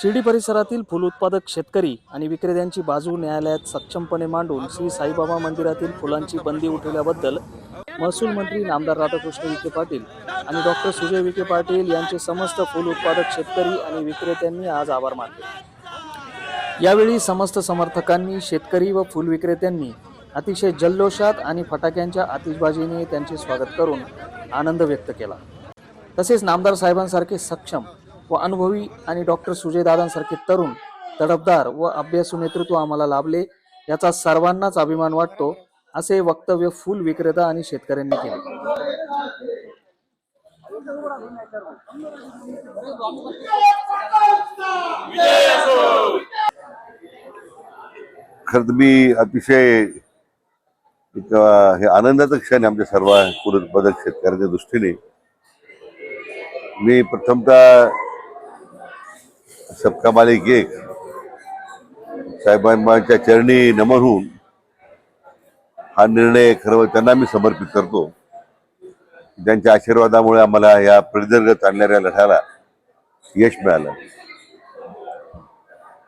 शिर्डी परिसरातील फुल उत्पादक शेतकरी आणि विक्रेत्यांची बाजू न्यायालयात सक्षमपणे मांडून श्री साईबाबा मंदिरातील फुलांची बंदी उठवल्याबद्दल महसूल मंत्री नामदार राधाकृष्ण विखे पाटील आणि डॉक्टर सुजय विखे पाटील यांचे समस्त फुल उत्पादक शेतकरी आणि विक्रेत्यांनी आज आभार मानले. यावेळी समस्त समर्थकांनी शेतकरी व फुल विक्रेत्यांनी अतिशय जल्लोषात आणि फटाक्यांच्या आतिषबाजीने त्यांचे स्वागत करून आनंद व्यक्त केला. तसेच नामदार साहेबांसारखे सक्षम व अनुभवी आणि डॉक्टर सुजयदादांसारखे तरुण तडफदार व अभ्यासू नेतृत्व आम्हाला लाभले याचा सर्वांनाच अभिमान वाटतो असे वक्तव्य फुल विक्रेता आणि शेतकऱ्यांनी केले. खर तर मी अतिशय एक हे आनंदाचं क्षण आहे आमच्या सर्व पूर्वोत्पादक शेतकऱ्यांच्या दृष्टीने. मी प्रथमतः सबका मालिक एक. साहेबांच्या चरणी नमन होऊन हा निर्णय खरं त्यांना मी समर्पित करतो. त्यांच्या आशीर्वादामुळे आम्हाला या प्रदीर्घ चालणाऱ्या लढ्याला यश मिळालं.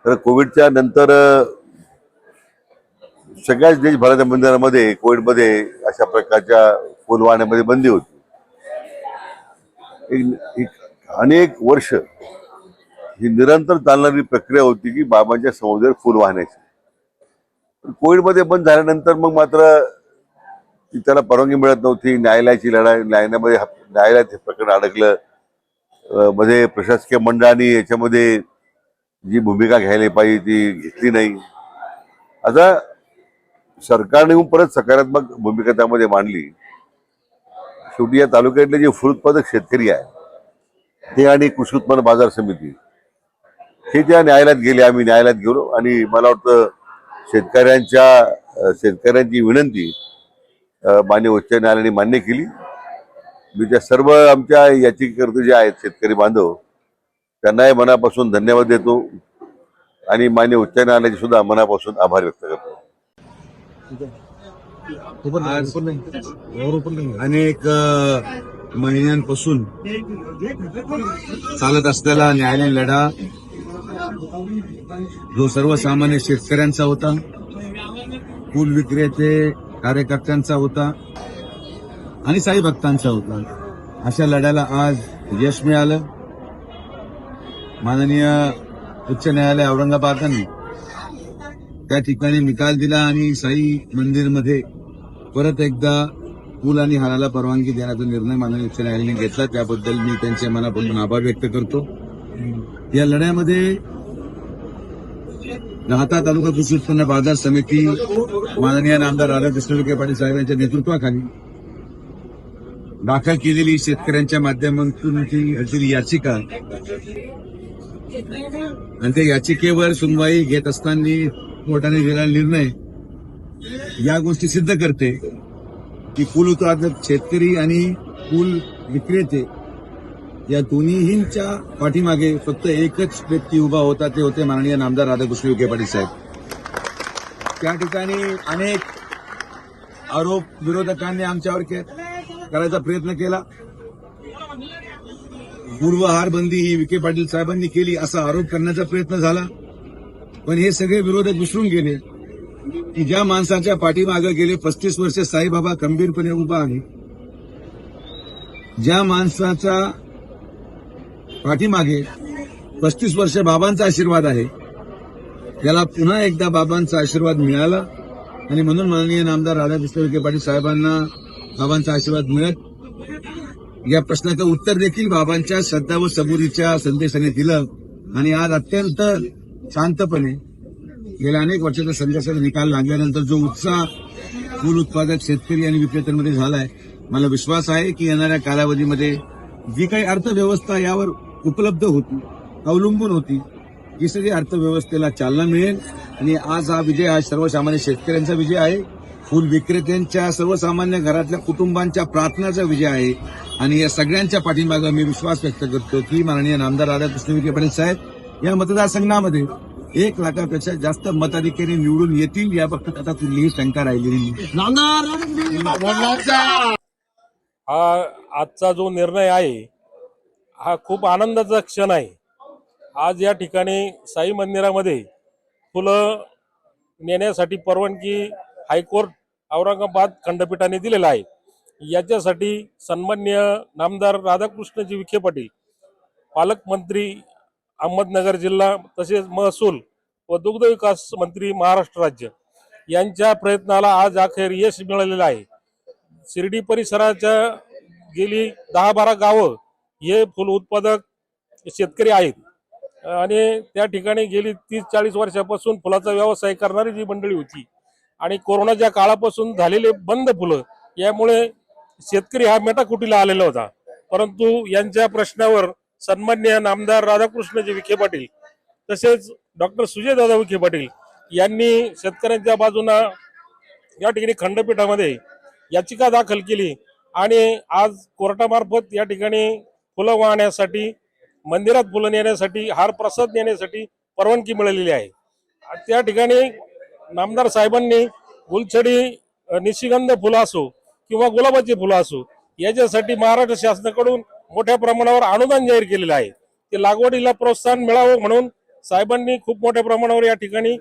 तर कोविडच्या नंतर सगळ्याच देशभराच्या मंदिरामध्ये कोविडमध्ये अशा प्रकारच्या फुल वाहण्यामध्ये बंदी होती. एक- एक अनेक वर्ष ही निरंतर चालणारी प्रक्रिया होती की बाबांच्या समुद्रात फुल वाहण्याची. कोविडमध्ये बंद झाल्यानंतर मग मात्र ती त्याला परवानगी मिळत नव्हती. न्यायालयाची लढाई न्यायालयामध्ये न्यायालयात हे प्रकरण अडकलं. मध्ये प्रशासकीय मंडळाने याच्यामध्ये जी भूमिका घ्यायला पाहिजे ती घेतली नाही. आता सरकारने परत सकारात्मक भूमिका त्यामध्ये मांडली. शेवटी या तालुक्यातले जे फुल उत्पादक शेतकरी आहे ते आणि कृषी उत्पन्न बाजार समिती. हे त्या न्यायालयात गेले आम्ही न्यायालयात गेलो आणि मला वाटतं शेतकऱ्यांच्या शेतकऱ्यांची विनंती अं, मान्य उच्च न्यायालयाने मान्य केली. मी त्या सर्व आमच्या याचिकेकर्ते जे आहेत शेतकरी बांधव त्यांनाही मनापासून धन्यवाद देतो आणि मान्य उच्च न्यायालयाचे सुद्धा मनापासून आभार व्यक्त करतो. अनेक महिन्यांपासून चालत असलेला न्यायालयीन लढा जो सर्वसामान्य शेतकऱ्यांचा होता फूल विक्रेते कार्यकर्त्यांचा होता आणि साई भक्तांचा होता. अशा लढ्याला आज यश मिळालं. माननीय उच्च न्यायालय औरंगाबादाने त्या ठिकाणी निकाल दिला आणि साई मंदिरमध्ये परत एकदा पूल आणि हाराला परवानगी देण्याचा निर्णय माननीय उच्च न्यायालयाने घेतला. त्याबद्दल मी त्यांचे मनापासून आभार व्यक्त करतो. या लढ्यामध्ये राहता तालुका कृषी उत्पन्न बाजार समिती माननीय नामदार राधाकृष्ण विखे पाटील साहेब यांच्या नेतृत्वाखाली दाखल केलेली शेतकऱ्यांच्या माध्यमातून ती असलेली याचिका आणि त्या याचिकेवर सुनवाई घेत असताना कोर्टाने दिलेला निर्णय या गोष्टी सिद्ध करते की फुल उत्पादक शेतकरी आणि फुल विक्रेते या दोन्हीच्या पाठीमागे फक्त एकच व्यक्ती उभा होता ते होते माननीय नामदार राधाकृष्ण विखे पाटील साहेब. त्या ठिकाणी अनेक आरोप विरोधकांनी आमच्यावर करायचा प्रयत्न केला. पूर्वहार बंदी ही विखे पाटील साहेबांनी केली असा आरोप करण्याचा प्रयत्न झाला. पण हे सगळे विरोधक विसरून गेले की ज्या माणसाच्या पाठीमागे गेले पस्तीस वर्ष साईबाबा खंबीरपणे उभा आहे. ज्या माणसाचा पाठीमागे पस्तीस वर्ष बाबांचा आशीर्वाद आहे. त्याला पुन्हा एकदा बाबांचा आशीर्वाद मिळाला आणि म्हणून माननीय नामदार राधाकृष्ण विखे पाटील साहेबांना बाबांचा आशीर्वाद मिळत या प्रश्नाचं उत्तर देखील बाबांच्या श्रद्धा व सबुरीच्या संदेशाने दिलं आणि आज अत्यंत शांतपणे गेल्या अनेक वर्षाच्या संघर्षाचा निकाल लागल्यानंतर जो उत्साह फूल उत्पादक शेतकरी आणि विक्रेत्यांमध्ये झालाय मला विश्वास आहे की येणाऱ्या कालावधीमध्ये जी काही अर्थव्यवस्था यावर उपलब्ध होती अवलंबून होती. ही सगळी अर्थव्यवस्थेला चालना मिळेल आणि आज हा विजय हा सर्वसामान्य शेतकऱ्यांचा विजय आहे. फुल विक्रेत्यांच्या सर्वसामान्य घरातल्या कुटुंबांच्या प्रार्थनाचा विजय आहे. आणि या सगळ्यांच्या पाठीमागे मी विश्वास व्यक्त करतो की माननीय नामदार राधाकृष्ण विखे पाटील साहेब या मतदारसंघामध्ये एक लाखापेक्षा जास्त मताधिकारी निवडून येतील याबाबत आता कुठलीही शंका राहिलेली नाही. हा आजचा जो निर्णय आहे हा खूप आनंदाचा क्षण आहे. आज या ठिकाणी साई मंदिरामध्ये फुलं नेण्यासाठी परवानगी हायकोर्ट औरंगाबाद खंडपीठाने दिलेला आहे. याच्यासाठी सन्मान्य नामदार राधाकृष्णजी विखे पाटील पालकमंत्री अहमदनगर जिल्हा तसेच महसूल व दुग्ध विकास मंत्री महाराष्ट्र राज्य यांच्या प्रयत्नाला आज अखेर यश मिळालेलं आहे. शिर्डी परिसराच्या गेली दहा बारा गावं हे फुल उत्पादक शेतकरी आहेत. आणि त्या ठिकाणी गेली तीस चाळीस वर्षापासून फुलाचा व्यवसाय करणारी जी मंडळी होती आणि कोरोनाच्या काळापासून झालेले बंद फुलं यामुळे शेतकरी हा मेटाकुटीला आलेला होता. परंतु यांच्या प्रश्नावर सन्मान्य नामदार राधाकृष्णजी विखे पाटील तसेच डॉक्टर सुजयदादा विखे पाटील यांनी शेतकऱ्यांच्या बाजूनं या ठिकाणी खंडपीठामध्ये याचिका दाखल केली आणि आज कोर्टामार्फत या ठिकाणी फुलं वाहण्यासाठी मंदिरात फुलं नेण्यासाठी हार प्रसाद नेण्यासाठी परवानगी मिळालेली आहे. त्या ठिकाणी नामदार साहेबांनी गुलछडी निशिगंध फुलं असो किंवा गुलाबाची फुलं असो याच्यासाठी महाराष्ट्र शासनाकडून मोठ्या प्रमाणावर अनुदान जाहीर केलेलं आहे. ते लागवडीला प्रोत्साहन मिळावं म्हणून साहेबांनी खूप मोठ्या प्रमाणावर या ठिकाणी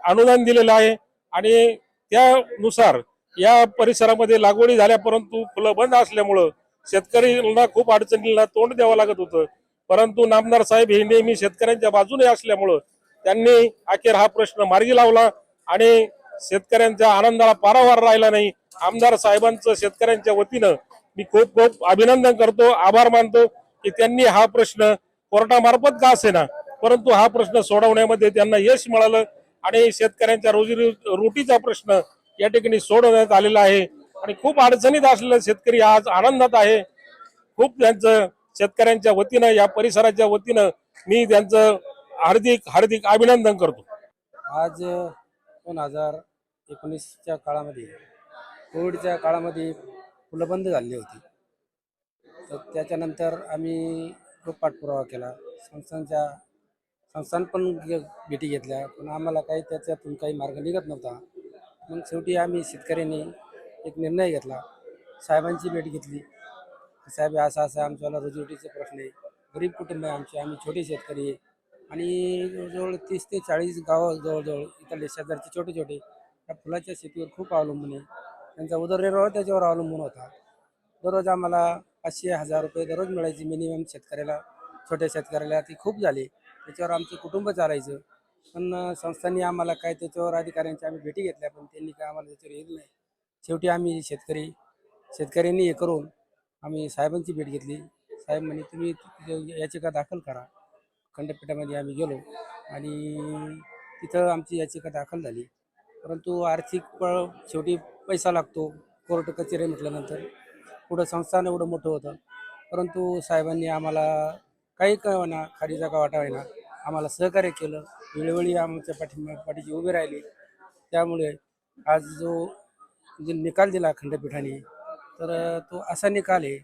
अनुदान दिलेलं आहे. आणि त्यानुसार या परिसरामध्ये लागवडी झाल्या परंतु फुलं बंद असल्यामुळं शेतकऱ्यांना खूप अडचणींना तोंड द्यावं लागत होतं. परंतु नामदार साहेब हे नेहमी शेतकऱ्यांच्या बाजूने असल्यामुळं त्यांनी अखेर हा प्रश्न मार्गी लावला आणि शेतकऱ्यांच्या आनंदाला पारावार राहिला नाही. आमदार साहेबांचं शेतकऱ्यांच्या वतीनं मी खूप खूप अभिनंदन करतो आभार मानतो की त्यांनी हा प्रश्न कोर्टामार्फत का असेना. परंतु हा प्रश्न सोडवण्यामध्ये त्यांना यश मिळालं आणि शेतकऱ्यांच्या रोजी रोटीचा प्रश्न या ठिकाणी सोडवण्यात आलेला आहे. आणि खूप अडचणीत असलेला शेतकरी आज आनंदात आहे. खूप त्यांचं शेतकऱ्यांच्या वतीनं या परिसराच्या वतीनं मी त्यांचं हार्दिक हार्दिक अभिनंदन करतो. आज दोन हजार एकोणीसच्या काळामध्ये कोविडच्या काळामध्ये फुलं बंद झाली होती. तर त्याच्यानंतर आम्ही खूप पाठपुरावा केला. संस्थांच्या संस्थान पण भेटी घेतल्या पण आम्हाला काही त्याच्यातून काही मार्ग निघत नव्हता. मग शेवटी आम्ही शेतकऱ्यांनी एक निर्णय घेतला. साहेबांची भेट घेतली. साहेब असं असं आमच्याला रोजीरोटीचे प्रश्न आहे. गरीब कुटुंब आहे आमचे. आम्ही छोटे शेतकरी आहे. आणि जवळजवळ तीस ते चाळीस गावं जवळजवळ इथले शेजारचे छोटे छोटे त्या फुलाच्या शेतीवर खूप अवलंबून आहे. त्यांचा उदरनिर्वाह त्याच्यावर अवलंबून होता. दररोज आम्हाला पाचशे हजार रुपये दररोज मिळायचे मिनिमम शेतकऱ्याला छोट्या शेतकऱ्याला. ती खूप झाली. त्याच्यावर आमचं कुटुंब चालायचं. पण संस्थांनी आम्हाला काय त्याच्यावर अधिकाऱ्यांच्या आम्ही भेटी घेतल्या पण त्यांनी काय आम्हाला त्याच्यावर येत नाही. शेवटी आम्ही शेतकरी शेतकऱ्यांनी हे करून आम्ही साहेबांची भेट घेतली. साहेब म्हणे तुम्ही याचिका दाखल करा? खंडपीठामध्ये आम्ही गेलो आणि तिथं आमची याचिका दाखल झाली. परंतु आर्थिक पळ शेवटी पैसा लागतो. कोर्ट कचेरी म्हटल्यानंतर पुढं संस्थान एवढं मोठं होतं. परंतु साहेबांनी आम्हाला काही का होईना जागा वाटावेना वाटा आम्हाला सहकार्य केलं. वेळोवेळी आमच्या पाठी पाठीशी उभी राहिली. त्यामुळे आज जो जो निकाल दिला खंडपीठाने तर तो असा निकाल आहे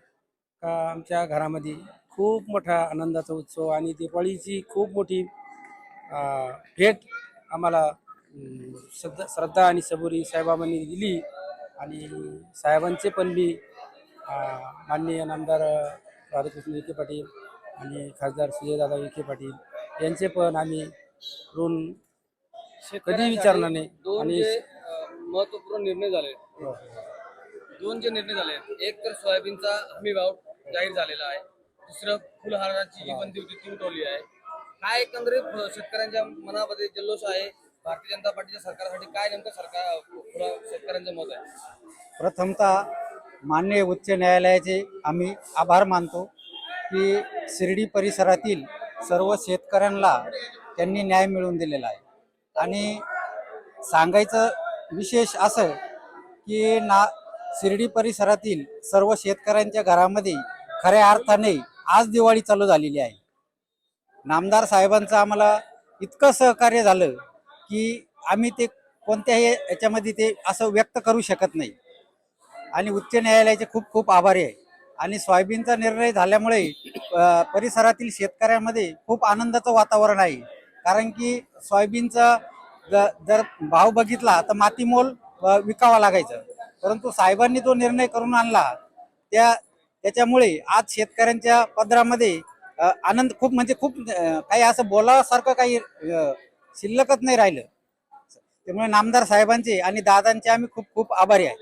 का आमच्या घरामध्ये खूप मोठा आनंदाचा उत्सव आणि दिवाळीची खूप मोठी भेट आम्हाला श्रद्धा श्रद्धा आणि सबुरी साहेबांनी दिली आणि साहेबांचे पण मी माननीय नामदार राधाकृष्ण विखे पाटील आणि खासदार सुजयदादा विखे पाटील यांचे पण आम्ही ऋण कधी विचारणार नाही आणि महत्त्वपूर्ण निर्णय झाले. दोन जे निर्णय झाले एक तर सोयाबीनचा हमी भाव जाहीर झालेला आहे. दुसरं फुलहाराची जी बंदी होती ती उठवली आहे. काय एकंदरीत शेतकऱ्यांच्या मनामध्ये जल्लोष आहे भारतीय जनता पार्टीच्या सरकारसाठी काय नेमकं सरकार शेतकऱ्यांचं मत आहे? प्रथमतः मान्य उच्च न्यायालयाचे आम्ही आभार मानतो की शिर्डी परिसरातील सर्व शेतकऱ्यांना त्यांनी न्याय मिळवून दिलेला आहे. आणि सांगायचं विशेष असं की ना शिर्डी परिसरातील सर्व शेतकऱ्यांच्या घरामध्ये खऱ्या अर्थाने आज दिवाळी चालू झालेली आहे. नामदार साहेबांचं आम्हाला इतकं सहकार्य झालं की आम्ही ते कोणत्याही याच्यामध्ये ते असं व्यक्त करू शकत नाही. आणि उच्च न्यायालयाचे खूप खूप आभारी आहे. आणि सोयाबीनचा निर्णय झाल्यामुळे परिसरातील शेतकऱ्यांमध्ये खूप आनंदाचं वातावरण आहे. कारण की सोयाबीनचा जर भाव बघितला तर मातीमोल विकावा लागायचं. परंतु साहेबांनी तो निर्णय करून आणला. त्या त्याच्यामुळे आज शेतकऱ्यांच्या पदरामध्ये आनंद खूप म्हणजे खूप काही असं बोलासारखं काही शिल्लकच नाही राहिलं. त्यामुळे नामदार साहेबांचे आणि दादांचे आम्ही खूप खूप आभारी आहे.